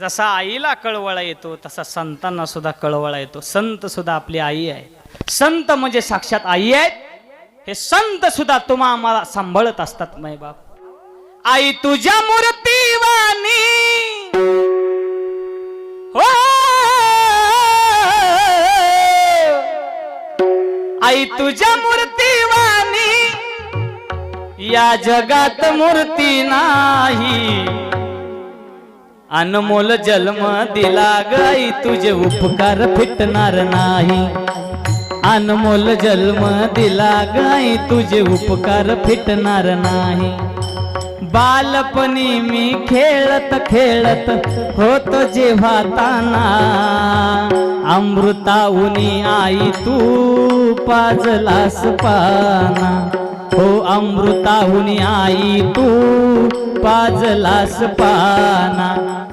जसा आईला कळवळा येतो तसा संतांना सुद्धा कळवळा येतो. संत सुद्धा आपली आई आहे. संत म्हणजे साक्षात आई आहेत. हे संत सुद्धा तुम्हा आम्हाला सांभाळत असतात मै बाप. आई तुझ्या मूर्तीवानी हो! आई तुझ्या मूर्तीवानी या जगात मूर्ती नाही. अनमोल जन्म दिला गाई तुझे उपकार फिटणार नाही. अनमोल जन्म दिला गाई तुझे उपकार फिटणार नाही. बालपणी मी खेळत खेळत होतो जेव्हा ताना. अमृताहुनी आई तू पाजलास पाना. अमृताहून आई तू पाजलास पाना.